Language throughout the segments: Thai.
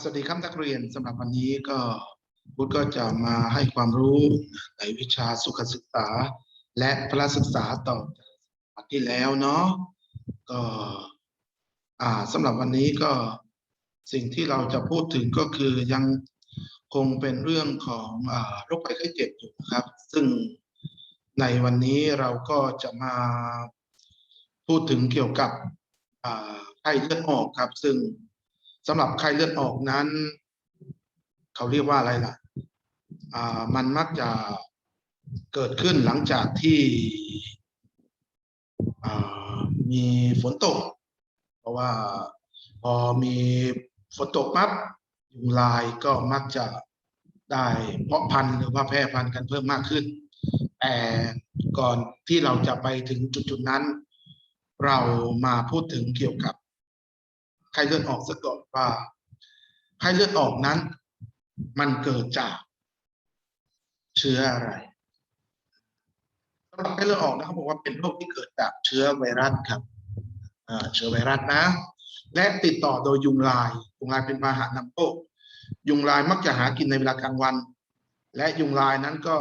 สวัสดีครับนักเรียนสำหรับวันนี้ก็พุทธก็จะมาให้ความรู้ในวิชาสุขศึกษา และพละศึกษาต่อจากวันที่แล้วเนาะก็อ่าสำหรับวันนี้ก็สิ่งที่เราจะพูดถึงก็คือยังคงเป็นเรื่องของอ่าโรคภัยไข้เจ็บอยู่นะครับ ซึ่งในวันนี้เราก็จะมาพูดถึงเกี่ยวกับอ่าไข้เลือดออกครับ ซึ่ง สำหรับไข้เลือดออกนั้น เขาเรียกว่าอะไรล่ะมันมักจะเกิดขึ้นหลังจากที่มีฝนตก เพราะว่าพอมีฝนตกปั๊บยุงลายก็มักจะได้เพาะพันธุ์หรือว่าแพร่พันธุ์กันเพิ่มมากขึ้น แต่ก่อนที่เราจะไปถึงจุดๆนั้น เรามาพูดถึงเกี่ยวกับ ไข้เลือดออกซะก่อนว่าไข้เลือดออกนั้น มันเกิดจากเชื้ออะไรสำหรับไข้เลือดออกนะครับบอกว่าเป็นโรคที่เกิดจากเชื้อไวรัสครับเชื้อไวรัสนะ และติดต่อโดยยุงลาย ยุงลายเป็นพาหะนำโรคยุงลายมักจะหากินในเวลากลางวัน และยุงลายนั้นก็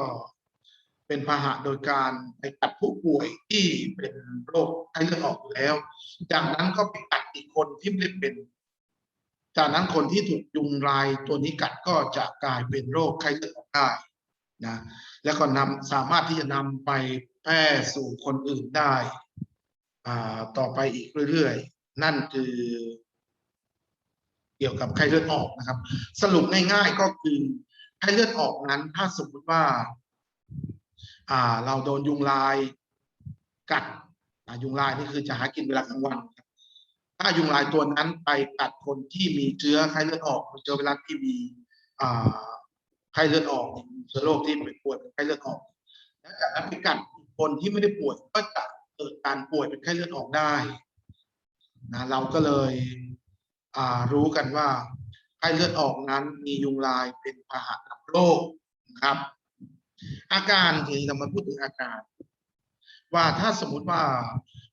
เป็นพาหะโดยการไปกัดผู้ป่วยที่เป็นโรคไข้เลือดออกอยู่แล้ว จากนั้นก็ไปกัดอีกคนที่ไม่ได้เป็น จากนั้นคนที่ถูกยุงลายตัวนี้กัดก็จะกลายเป็นโรคไข้เลือดออกได้นะแล้วก็นำสามารถที่จะนำไปแพร่สู่คนอื่นได้อ่าต่อไปอีกเรื่อยๆ นั่นคือเกี่ยวกับไข้เลือดออกนะครับ สรุปง่ายๆก็คือไข้เลือดออกนั้น ถ้าสมมติว่า อ่า เราโดนยุงลายกัด ยุงลายนี่คือจะหากินเวลากลางวันครับถ้ายุงลายตัวนั้นไปกัดคนที่มีเชื้อไข้เลือดออกเชื้อไวรัสที่มีไข้เลือดออกเชื้อโรคที่เป็นป่วยเป็นไข้เลือดออกและจากนั้นไปกัดคนที่ไม่ได้ป่วยก็จะเกิดการป่วยเป็นไข้เลือดออกได้นะเราก็เลยรู้กันว่าไข้เลือดออกนั้นมียุงลายเป็นพาหะนำโรคนะครับ อาการทีนี้เรามาพูดถึงอาการ ว่าถ้าสมมติว่า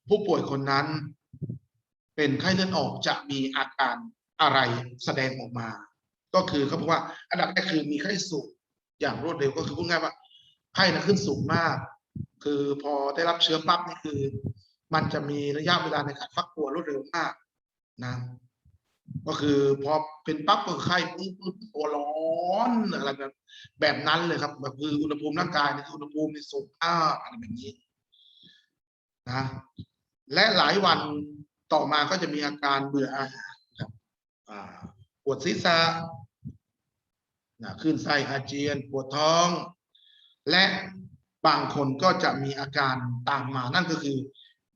ผู้ป่วยคนนั้น เป็นไข้เลือดออกจะมีอาการอะไรแสดงออกมา ก็คือเขาบอกว่าอันดับแรกคือมีไข้สูงอย่างรวดเร็วก็คือพูดง่ายว่าไข้นะขึ้นสูงมาก คือพอได้รับเชื้อปั๊บนี่คือ มันจะมีระยะเวลาในการฟักตัวรวดเร็วมากนะก็คือพอเป็นปั๊บก็ไข้ปุ๊บปุ๊บตัวร้อนอะไรแบบแบบนั้นเลยครับแบบคืออุณหภูมิร่างกายเนี่ยอุณหภูมิในสูงมากอะไรแบบนี้ นะและหลายวันต่อมาก็จะมีอาการเบื่ออาหารครับปวดศีรษะนะขึ้นไส้อาเจียน ปวดท้อง และบางคนก็จะมีอาการตามมานั่นก็คือ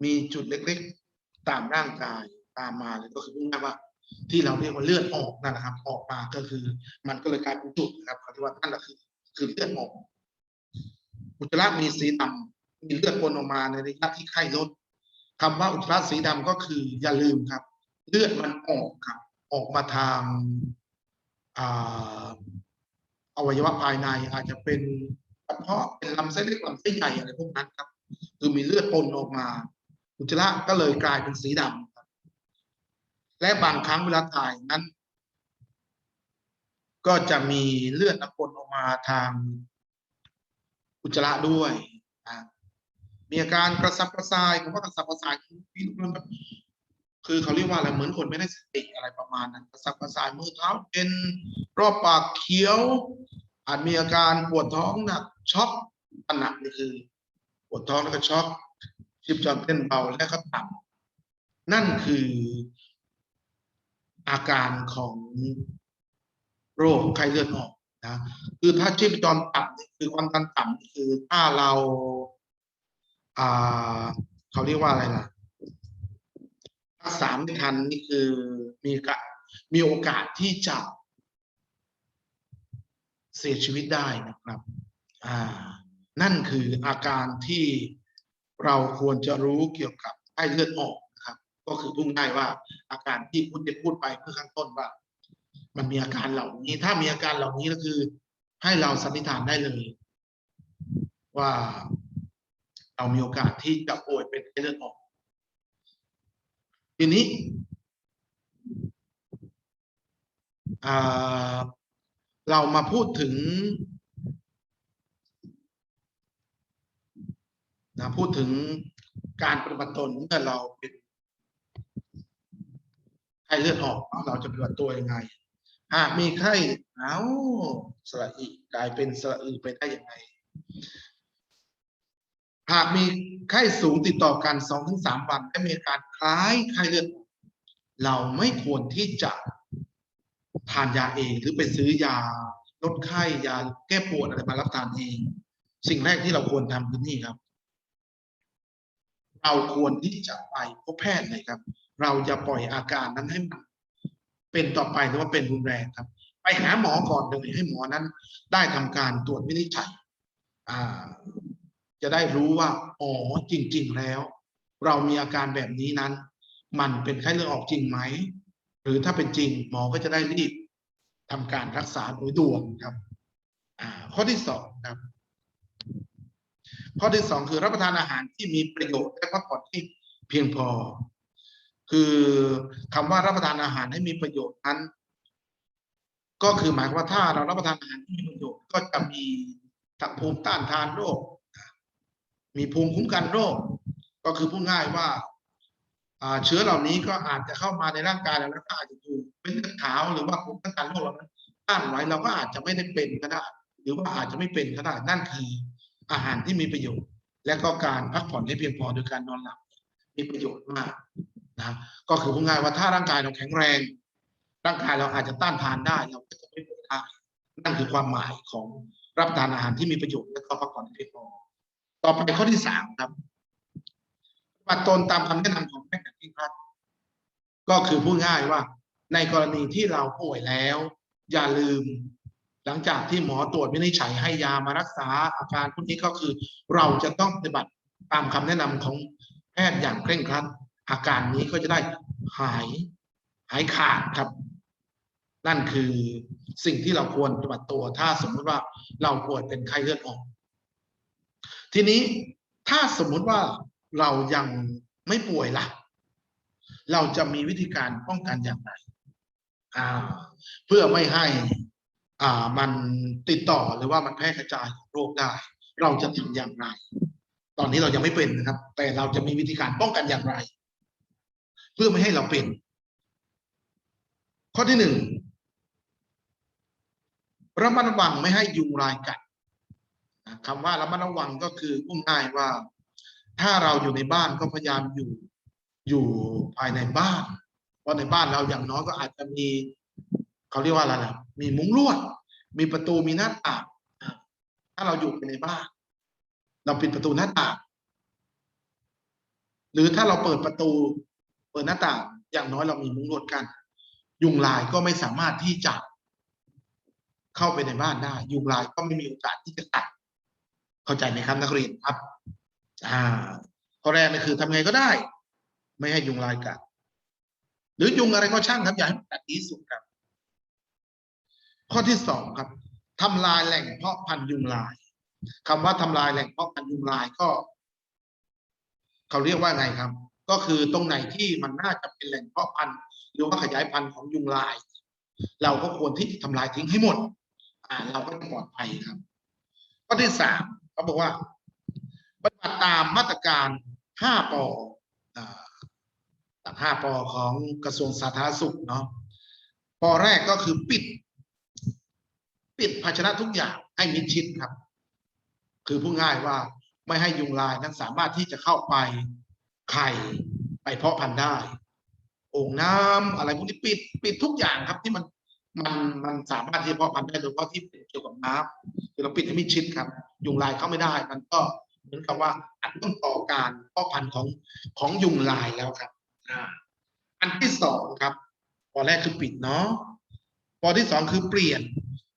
มีจุดเล็กๆตามร่างกายตามมาเลยก็คือพูดง่ายว่า ที่เราเรียกว่าเลือดออกนั่นนะครับ ออกมาก็คือ มันก็เลยกลายเป็นจุดนะครับเขาเรียกว่านั่นแหละคือ คือเลือดออกอุจจาระมีสีดำ มีเลือดปนออกมาในระยะที่ไข้ลดคำว่าอุจจาระสีดำก็คืออย่าลืมครับ เลือดมันออกครับ ออกมาทางอาวัยวะภายในอาจจะเป็นกระเพาะเป็นลำไส้เล็กลำไส้ใหญ่อะไรพวกนั้นครับ คือมีเลือดปนออกมา อุจจาระก็เลยกลายเป็นสีดำครับ และบางครั้งเวลาถ่ายนั้น ก็จะมีเลือดปนออกมาทางอุจจาระด้วย มีอาการกระสับกระส่ายผมว่ากระสับกระส่ายคือพี่ทุกคนแบบคือเขาเรียกว่าอะไรเหมือนคนไม่ได้สติอะไรประมาณนั้นกระสับกระส่ายมือเท้าเป็นรอบปากเขี้ยว อาจมีอาการปวดท้องหนักช็อกหนักนี่คือ ปวดท้องแล้วก็ช็อกชีพจรเต้นเบาและก็ต่ำนั่นคืออาการของโรคไข้เลือดออกนะคือถ้าชีพจรต่ำคือความดันต่ำคือถ้าเรา เขาเรียกว่าอะไรล่ะรักษาไม่ทันนี่คือมีกะมีโอกาสที่จะ เสียชีวิตได้นะครับ อ่า นั่นคืออาการที่เราควรจะรู้เกี่ยวกับไข้เลือดออกนะครับ ก็คือพูดง่ายว่า อาการที่คุณได้พูดไปเมื่อข้างต้นว่า มันมีอาการเหล่านี้ ถ้ามีอาการเหล่านี้ก็คือ ให้เราสันนิษฐานได้เลย ว่า เรามีโอกาสที่จะป่วยเป็นไข้เลือดออก ทีนี้เรามาพูดถึงนะพูดถึงการปฏิบัติตนเมื่อเราเป็นไข้เลือดออกเราจะปฏิบัติตัวยังไง หากมีไข้เอ้าสระอีกลายเป็นสระอือไปได้ยังไง หากมีไข้สูงติดต่อกันสองถึงสามวันและมีอาการคล้ายไข้เลือดเราไม่ควรที่จะทานยาเองหรือไปซื้อยาลดไข้ยาแก้ปวดอะไรมารับทานเอง สิ่งแรกที่เราควรทำคือนี่ครับ เราควรที่จะไปพบแพทย์เลยครับ เราจะปล่อยอาการนั้นให้มันเป็นต่อไปหรือว่าเป็นรุนแรงครับ ไปหาหมอก่อนเลยให้หมอนั้น ได้ทำการตรวจวินิจฉัยอ่า จะได้รู้ว่าอ๋อจริง ๆ แล้ว เรามีอาการแบบนี้นั้น มันเป็นไข้เลือดออกจริงไหม หรือถ้าเป็นจริงหมอก็จะได้รีบทำการรักษาโดยด่วนครับข้อที่สองครับ ข้อที่สองคือรับประทานอาหารที่มีประโยชน์และพักผ่อนที่เพียงพอ คือคำว่ารับประทานอาหารให้มีประโยชน์นั้น ก็คือหมายความว่าถ้าเรารับประทานอาหารที่มีประโยชน์ ก็จะมีภูมิต้านทานโรค มีภูมิคุ้มกันโรค ก็คือพูดง่ายว่าเชื้อเหล่านี้ก็อาจจะเข้ามาในร่างกายเราแล้วก็อาจจะถูกเป็นเลือดขาวหรือว่าภูมิต้านทานโรคเรานั้นต้านไว้เราก็อาจจะไม่ได้เป็นก็ได้ หรือว่าอาจจะไม่เป็นก็ได้นั่นคืออาหารที่มีประโยชน์ และก็การพักผ่อนให้เพียงพอโดยการนอนหลับมีประโยชน์มากนะก็คือพูดง่ายว่าถ้าร่างกายเราแข็งแรง ร่างกายเราอาจจะต้านทานได้เราก็จะไม่ป่วยได้นั่นคือความหมายของรับทานอาหารที่มีประโยชน์และก็พักผ่อนให้เพียงพอ ต่อไปข้อที่สามครับปฏิบัติตนตามคำแนะนำของแพทย์อย่างเคร่งครัดก็คือพูดง่ายว่า ในกรณีที่เราป่วยแล้ว อย่าลืม หลังจากที่หมอตรวจวินิจฉัยให้ยามารักษาอาการพวกนี้ก็คือ เราจะต้องปฏิบัติตามคำแนะนำของแพทย์อย่างเคร่งครัดอาการนี้ก็จะได้หายหายขาดครับ นั่นคือสิ่งที่เราควรปฏิบัติตัว ถ้าสมมติว่าเราป่วยเป็นไข้เลือดออก ทีนี้ถ้าสมมุติว่าเรายังไม่ป่วยล่ะ เราจะมีวิธีการป้องกันอย่างไรเพื่อไม่ให้อ่ามันติดต่อหรือว่ามันแพร่กระจายของโรคได้ เราจะทำอย่างไร ตอนนี้เรายังไม่เป็นนะครับ แต่เราจะมีวิธีการป้องกันอย่างไร เพื่อไม่ให้เราเป็น ข้อที่หนึ่งระมัดระวังไม่ให้ยุงลายกัดน คำว่าระมัดระวังก็คือพูดง่ายว่า ถ้าเราอยู่ในบ้านก็พยายามอยู่อยู่ภายในบ้าน เพราะในบ้านเราอย่างน้อยก็อาจจะมีเขาเรียกว่าอะไรล่ะมีมุ้งลวด มีประตูมีหน้าต่างถ้าเราอยู่ในบ้าน เราปิดประตูหน้าต่าง หรือถ้าเราเปิดประตู เปิดหน้าต่าง อย่างน้อยเรามีมุ้งลวดกัน ยุงลายก็ไม่สามารถที่จะเข้าไปในบ้านได้ ยุงลายก็ไม่มีโอกาสที่จะกัด เข้าใจไหมครับนักเรียนครับ อ่าข้อแรกนี่คือทำไงก็ได้ ไม่ให้ยุงลายกัดหรือยุงอะไรก็ช่างครับอย่าให้มันกัดดีที่สุดครับ ข้อที่สองครับทำลายแหล่งเพาะพันธุ์ยุงลายคำว่าทำลายแหล่งเพาะพันธุ์ยุงลายก็เขาเรียกว่าไงครับ ก็คือตรงไหนที่มันน่าจะเป็นแหล่งเพาะพันธุ์หรือว่าขยายพันธุ์ของยุงลาย เราก็ควรที่จะทำลายทิ้งให้หมด อ่า เราก็จะปลอดภัยครับ ข้อที่สาม เขาบอกว่าปฏิบัติตามมาตรการห้าปอ่าห้าปของกระทรวงสาธารณสุขเนาะปอแรกก็คือปิด ปิดภาชนะทุกอย่างให้มิดชิดครับ คือพูดง่ายว่าไม่ให้ยุงลายนั้นสามารถที่จะเข้าไปไข่ไปเพาะพันธุ์ได้โอ่งน้ำอะไรพวกนี้ปิดปิดทุกอย่างครับที่มันมันมันสามารถที่จะเพาะพันธุ์ได้โดยเฉพาะที่เกี่ยวกับน้ำคือเราปิดให้มิดชิดครับ ยุงลายเข้าไม่ได้ มันก็เหมือนกับว่าอันต้นต่อการเพาะพันธุ์ของของยุงลายแล้วครับอ่าอันที่สองครับปอแรกคือปิดเนาะปอที่สองคือเปลี่ยน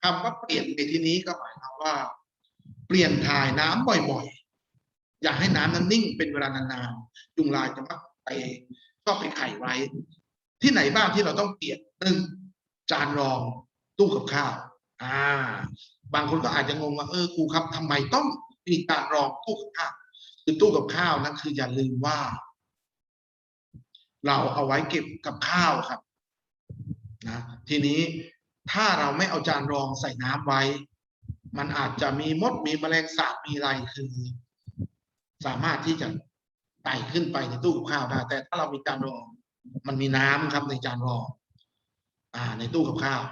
คำว่าเปลี่ยนในที่นี้ก็หมายความว่า เปลี่ยนถ่ายน้ำบ่อยๆ อย่าให้น้ำนั้นนิ่งเป็นเวลานานๆยุงลายจะมักไปก็ไปไข่ไว้ ที่ไหนบ้างที่เราต้องเปลี่ยนหนึ่งจานรองตู้กับข้าว อ่า บางคนก็อาจจะงงว่าเออครูครับทำไมต้องมีจานรองตู้กับข้าวคือตู้กับข้าวนั้นคืออย่าลืมว่า เราเอาไว้เก็บกับข้าวครับนะทีนี้ถ้าเราไม่เอาจานรองใส่น้ำไว้ มันอาจจะมีมดมีแมลงสาบมีอะไรคือ สามารถที่จะไต่ขึ้นไปในตู้กับข้าวได้แต่ถ้าเรามีจานรอง มันมีน้ำครับในจานรองอ่า ในตู้กับข้าว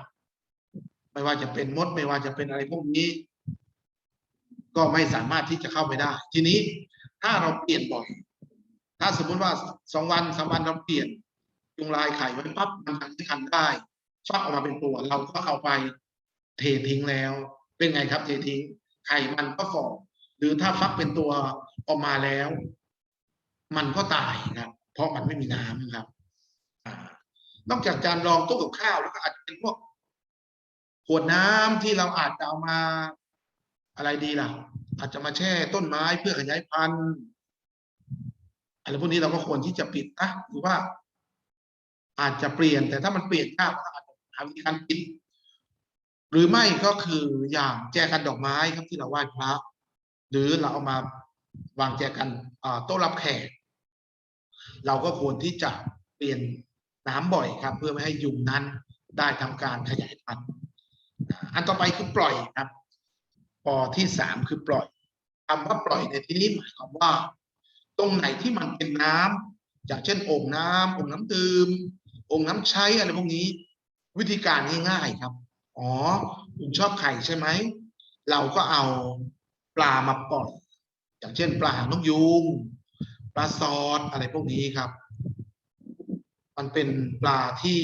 ไม่ว่าจะเป็นมด ไม่ว่าจะเป็นอะไรพวกนี้ ก็ไม่สามารถที่จะเข้าไปได้ ทีนี้ถ้าเราเปลี่ยนบ่อย ถ้าสมมุติว่าสองวันสามวันเราเปลี่ยนยุงลายไข่ไว้ปั๊บมันทันที่คันได้ฟักออกมาเป็นตัว เราก็เอาไปเททิ้งแล้ว เป็นไงครับ เททิ้ง ไข่มันก็ฝ่อหรือถ้าฟักเป็นตัวออกมาแล้ว มันก็ตายครับ เพราะมันไม่มีน้ำครับอนอกจากจานรองตู้กับข้าวแล้วก็อาจจะเป็นพวก ขวดน้ำที่เราอาจจะเอามาอะไรดีล่ะ อาจจะมาแช่ต้นไม้เพื่อขยายพันธุ์อะไรพวกนี้เราก็ควรที่จะปิดนะหรือว่า อาจจะเปลี่ยน แต่ถ้ามันเปลี่ยนยากก็อาจจะหาวิธีการปิด หรือไม่ก็คืออย่างแจกันดอกไม้ครับที่เราไหว้พระหรือเราเอามาวางแจกันโต๊ะรับแขกเราก็ควรที่จะเปลี่ยนน้ำบ่อยครับ เพื่อไม่ให้ยุงนั้นได้ทำการขยายพันธุ์ อันต่อไปคือปล่อยครับปอที่สามคือปล่อยคำว่าปล่อยในที่นี้หมายความว่า ตรงไหนที่มันเป็นน้ำอย่างเช่นโอ่งน้ำโอ่งน้ำดื่มโอ่งน้ำใช้อะไรพวกนี้ วิธีการง่ายๆครับ อ๋อคุณชอบไข่ใช่ไหมเราก็เอาปลามาปล่อย อย่างเช่น ปลาหางนกยูงปลาซอดอะไรพวกนี้ครับ มันเป็นปลาที่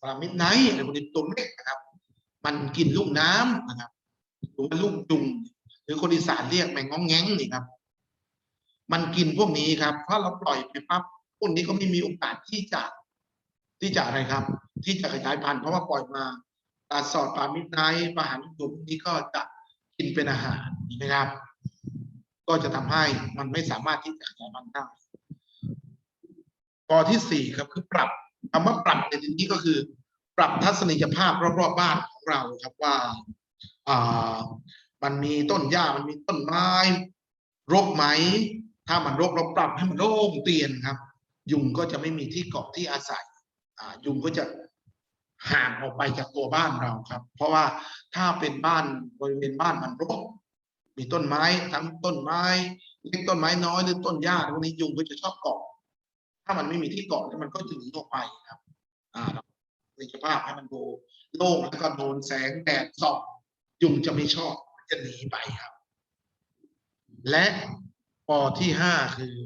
ปลามิดไนท์อะไรพวกนี้ตัวเล็กนะครับ มันกินลูกน้ำนะครับหรือว่าลูกยุงหรือคนอีสานเรียกแมงง้องแง้งนี่ครับ มันกินพวกนี้ครับถ้าเราปล่อยไปปั๊บพวกนี้ก็ไม่มีโอกาสที่จะที่จะอะไรครับ ที่จะขยายพันธุ์เพราะว่าปล่อยมาปลาสอดปลามิดไนท์ปลาหางนกยูงพวกนี้ก็จะกินเป็นอาหารนะครับ ก็จะทำให้มันไม่สามารถที่จะขยายพันธุ์ได้ข้อที่สี่ครับคือปรับ คำว่าปรับในที่นี้ก็คือ ปรับทัศนียภาพรอบๆบ้านของเราครับว่าอ่ามันมีต้นหญ้ามันมีต้นไม้รกไหม ถ้ามันรกเราปรับให้มันโล่งเตียนครับ ยุงก็จะไม่มีที่เกาะที่อาศัยอ่ายุงก็จะห่างออกไปจากตัวบ้านเราครับ เพราะว่าถ้าเป็นบ้านบริเวณบ้านมันรก มีต้นไม้ทั้งต้นไม้เล็กต้นไม้น้อยหรือต้นหญ้าพวกนี้ยุงก็จะชอบเกาะ ถ้ามันไม่มีที่เกาะแล้วมันก็จะหนีออกไปครับอ่าในสภาพให้มันดูโล่งแล้วก็โดนแสงแดดส่องยุงจะไม่ชอบมันจะหนีไปครับ และปอที่ห้าคือ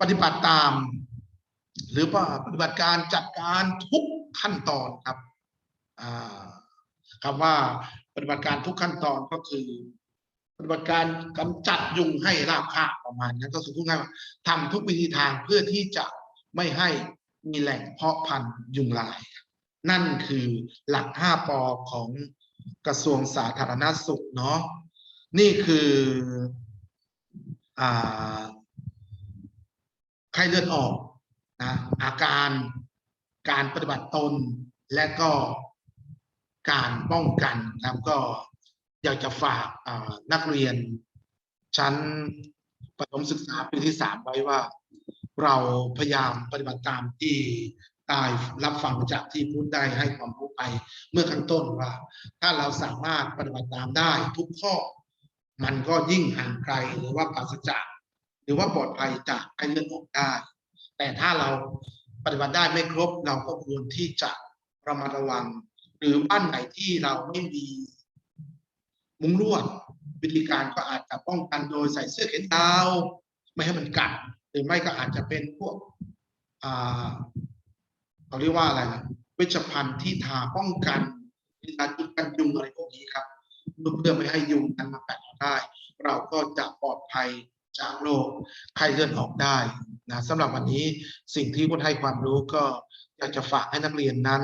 ปฏิบัติตาม หรือว่าปฏิบัติการจัดการทุกขั้นตอนครับอ่าคำว่าปฏิบัติการทุกขั้นตอนก็คือ ปฏิบัติการกำจัดยุงให้ราบคาบประมาณนั้นก็คือพูดง่ายว่าทำทุกวิธีทางเพื่อที่จะไม่ให้มีแหล่งเพาะพันธุ์ยุงลาย นั่นคือหลัก 5ปอของกระทรวงสาธารณสุขเนาะนี่คือไข้เลือดออกนะอาการการปฏิบัติตนและก็การป้องกันนะครับก็ อยากจะฝากนักเรียนชั้นประถมศึกษาปีที่สามไว้ว่า เราพยายามปฏิบัติตามที่ได้รับฟังจากที่พูดได้ให้ความรู้ไปเมื่อข้างต้นว่า ถ้าเราสามารถปฏิบัติตามได้ทุกข้อ มันก็ยิ่งห่างไกลหรือว่าปราศจากหรือว่าปลอดภัยจากไข้เลือดออกได้ แต่ถ้าเราปฏิบัติได้ไม่ครบเราก็ควรที่จะระมัดระวัง หรือบ้านไหนที่เราไม่มี มุ้งลวด วิธีการก็อาจจะป้องกันโดยใส่เสื้อแขนยาว ไม่ให้มันกัด หรือไม่ก็อาจจะเป็นพวกอ่าเขาเรียกว่าอะไรนะเวชภัณฑ์ที่ทาป้องกันวิธีการจุดกันยุงอะไรพวกนี้ครับเพื่อไม่ให้ยุงนั้นมาแตะเราได้ เราก็จะปลอดภัยจากโรคไข้เลือดออกได้นะสำหรับวันนี้สิ่งที่พูดให้ความรู้ก็อยากจะฝากให้นักเรียนนั้น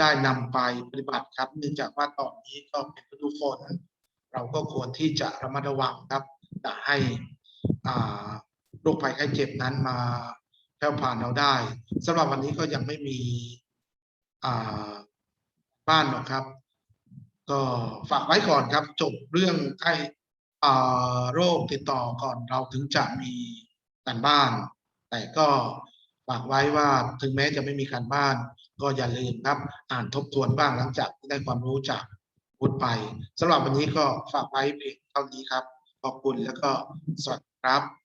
ได้นำไปปฏิบัติครับ เนื่องจากว่าตอนนี้ก็เป็นฤดูฝน เราก็ควรที่จะระมัดระวังครับจะให้อ่าโรคภัยไข้เจ็บนั้นมาแพร่ผ่านเราได้สำหรับวันนี้ก็ยังไม่มีอ่าบ้านหรอกครับ ก็ฝากไว้ก่อนครับ จบเรื่องไข้อโรคติดต่อก่อนเราถึงจะมีการบ้าน แต่ก็ฝากไว้ว่าถึงแม้จะไม่มีการบ้าน ก็อย่าลืมครับ อ่านทบทวนบ้างหลังจากที่ได้ความรู้จาก พูดไปสำหรับวันนี้ก็ฝากไว้เพียงเท่านี้ครับ ขอบคุณแล้วก็สวัสดีครับ